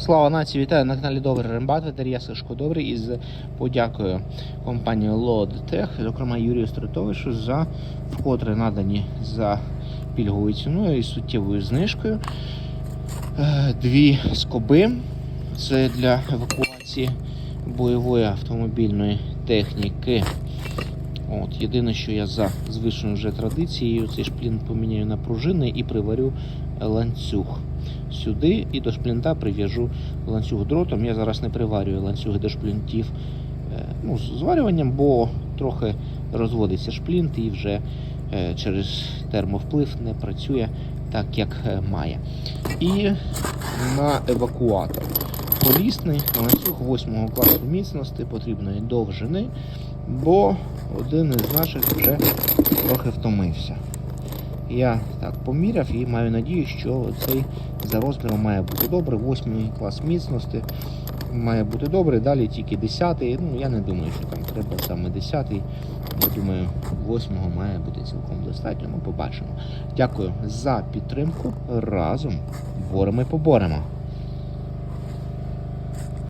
Слава нації, вітаю на каналі Добрий Рембат, ветерія Сашко Добрий із подякою компанії Lodtech, зокрема Юрію Стритовичу за вкотре надані за пільговою ціною і суттєвою знижкою. Е, Дві скоби. Це для евакуації бойової автомобільної техніки. От, єдине, що я за звичною вже традицією, цей шплін поміняю на пружини і приварю ланцюг сюди і до шплінта прив'яжу ланцюг дротом. Я зараз не приварюю ланцюги до шплінтів е, ну, з зварюванням, бо трохи розводиться шплінт і вже е, через термовплив не працює так, як е, має. І на евакуатор. Колісний ланцюг 8 класу міцності потрібної довжини, бо один із наших вже трохи втомився. Я так поміряв і маю надію, що цей за розміром має бути добре. Восьмий клас міцності має бути добре. Далі тільки 10. Ну я не думаю, що там треба саме 10. Я думаю, восьмого має бути цілком достатньо. Ми побачимо. Дякую за підтримку. Разом боремо і поборемо.